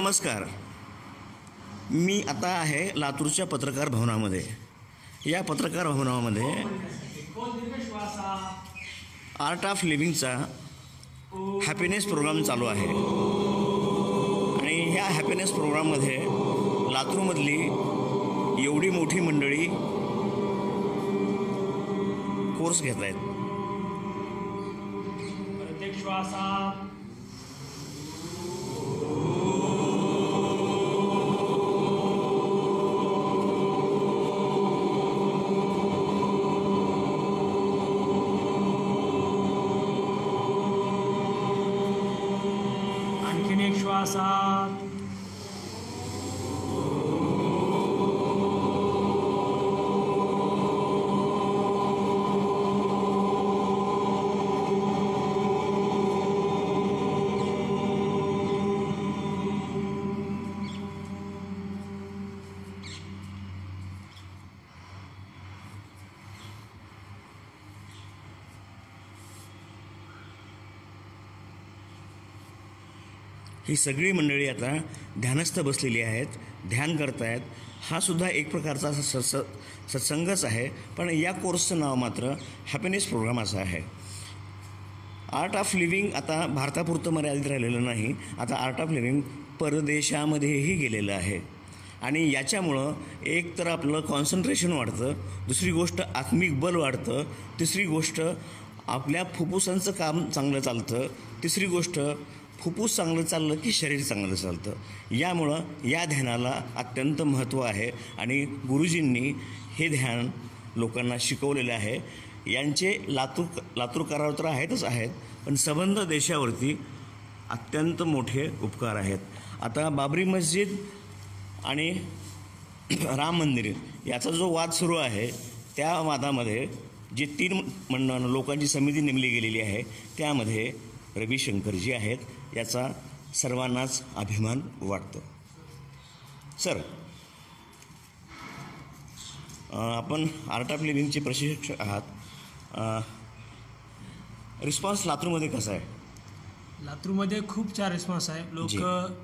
नमस्कार. मी आता आहे लातूरच्या पत्रकार भवनामध्ये. या पत्रकार भवनामध्ये आर्ट ऑफ लिव्हिंगचा हॅपीनेस प्रोग्राम चालू आहे. आणि ह्या हॅपीनेस प्रोग्राममध्ये लातूरमधली एवढी मोठी मंडळी कोर्स घेत आहेत साथ ही सगळी मंडळी आता ध्यानस्थ बसलेली आहेत ध्यान करतायत. हा सुद्धा एक प्रकारचा स स सत्संगच आहे पण या कोर्सचं नाव मात्र हॅपीनेस प्रोग्राम असं आहे. आर्ट ऑफ लिव्हिंग आता भारतापुरतं मर्यादित राहिलेलं नाही आता आर्ट ऑफ लिव्हिंग परदेशामध्येही गेलेलं आहे. आणि याच्यामुळं एक तर आपलं कॉन्सन्ट्रेशन वाढतं दुसरी गोष्ट आत्मिक बल वाढतं तिसरी गोष्ट आपल्या फुफ्फुसांचं काम चांगलं चालतं तिसरी गोष्ट फुफ्फुस चांगलं चाललं की शरीर चांगलं चालतं. यामुळं या ध्यानाला अत्यंत महत्त्व आहे आणि गुरुजींनी हे ध्यान लोकांना शिकवलेलं आहे. यांचे लातूर लातूरकारावर तर आहेतच आहेत पण संबंध देशावरती अत्यंत मोठे उपकार आहेत. आता बाबरी मस्जिद आणि राम मंदिर याचा जो वाद सुरू आहे त्या वादामध्ये जी तीन मंडळ लोकांची समिती नेमली गेलेली आहे त्यामध्ये रविशंकरजी आहेत याचा सर्वांनाच अभिमान वाटतो. सर आपण आर्ट ऑफ लिव्हिंगचे प्रशिक्षक आहात. रिस्पॉन्स लातूरमध्ये कसा आहे? लातूरमध्ये खूप छान रिस्पॉन्स आहे. लोक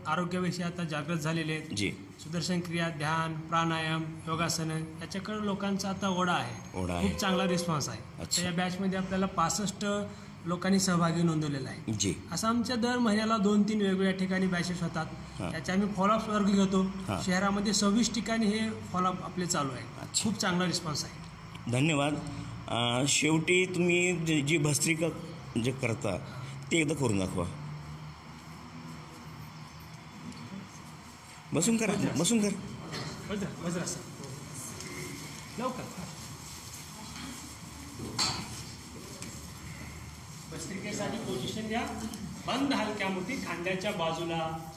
आरोग्याविषयी आता जागृत झालेले आहेत. जी. सुदर्शन क्रिया ध्यान प्राणायाम योगासन याच्याकडे लोकांचा आता ओढा आहे. ओढा. खूप चांगला रिस्पॉन्स आहे. या बॅचमध्ये आपल्याला पासष्ट लोकांनी सहभागी नोंदवलेला आहे. जी. असं आमच्या दर महिन्याला दोन तीन वेगवेगळ्या ठिकाणी बॅचेस होतात. त्याचे आम्ही फॉलोअप वर्ग घेतो. शहरामध्ये सव्वीस ठिकाणी हे फॉलोअप आपले चालू आहे. खूप चांगला रिस्पॉन्स आहे. धन्यवाद. शेवटी तुम्ही जे- भस्त्रिका जे करता ते एकदा करून दाखवा. बसून करा बसून कर. लवकर. भस्त्रिकेसाठी पोझिशन घ्या. बंद हलक्या मुठी खांद्याच्या बाजूला.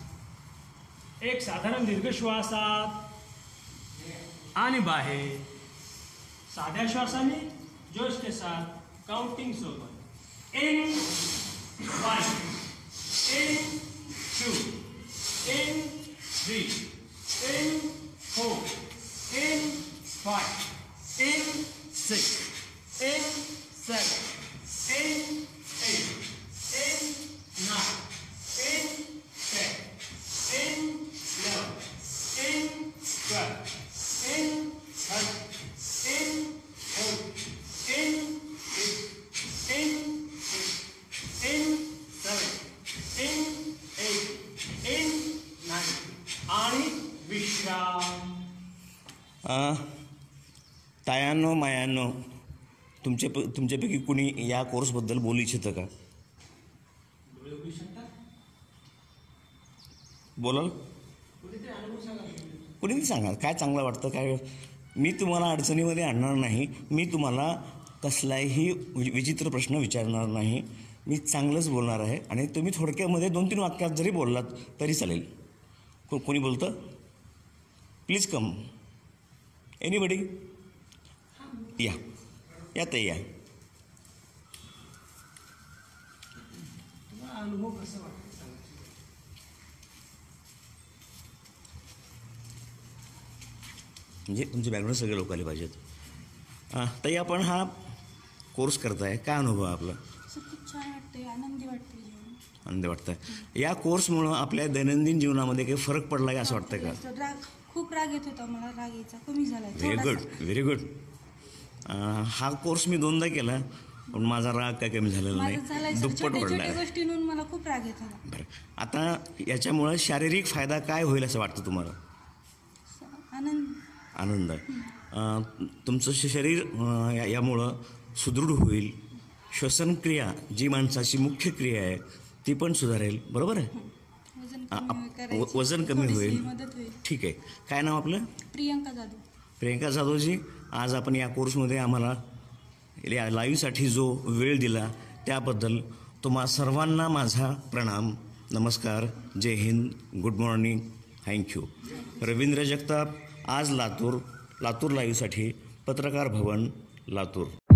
एक साधारण दीर्घ श्वासात. आणि बाहेर. साध्या श्वासाने जोश के साथ काउंटिंग सोबत. In one in two in three तायांनो मायांनो तुमचे तुमच्यापैकी कुणी या कोर्सबद्दल बोलू इच्छितं का? बोलाल? कुणीतरी सांगा काय चांगलं वाटतं? काय मी तुम्हाला अडचणीमध्ये आणणार नाही. मी तुम्हाला कसलाही वि- विचित्र प्रश्न विचारणार नाही. मी चांगलंच बोलणार आहे. आणि तुम्ही थोडक्यामध्ये दोन तीन वाक्यात जरी बोललात तरी चालेल. को कोणी बोलतं? प्लीज कम एनीबडी या या ताई या म्हणजे तुमचे बॅकग्राऊंड सगळे लोक आले पाहिजेत. हां ताई आपण हा कोर्स करताय. काय अनुभव आपला? असं खूप छान वाटते आनंदी वाटते जेवण. आनंद वाटतं या कोर्समुळं आपल्या दैनंदिन जीवनामध्ये काही फरक पडला आहे असं वाटतं का? तर खूप राग येत होता मला राग यायचा कमी झाला व्हेरी गुड व्हेरी गुड हा कोर्स मी दोनदा केला पण माझा राग काय कमी झालेला नाही. दुप्पट पडला गोष्टींहून मला खूप राग येत होता. बरं. आता याच्यामुळं शारीरिक फायदा काय होईल असं वाटतं तुम्हाला? आनंद. आनंद. तुमचं शरीर यामुळं सुदृढ होईल. श्वसनक्रिया जी माणसाची मुख्य क्रिया आहे ती पण सुधारेल. बरोबर आहे? वजन कमी वजन होईल. ठीक आहे. काय नाव आपलं? प्रियंका जाधव. प्रियंका जाधवजी आज आपण या कोर्समध्ये आम्हाला या लाईव्हसाठी जो वेळ दिला त्याबद्दल तुम्हा सर्वांना माझा प्रणाम. नमस्कार. जय Hind. Good morning. Thank you Ravindra Jagtap आज लातूर लातूर लाईव्हसाठी पत्रकार भवन लातूर.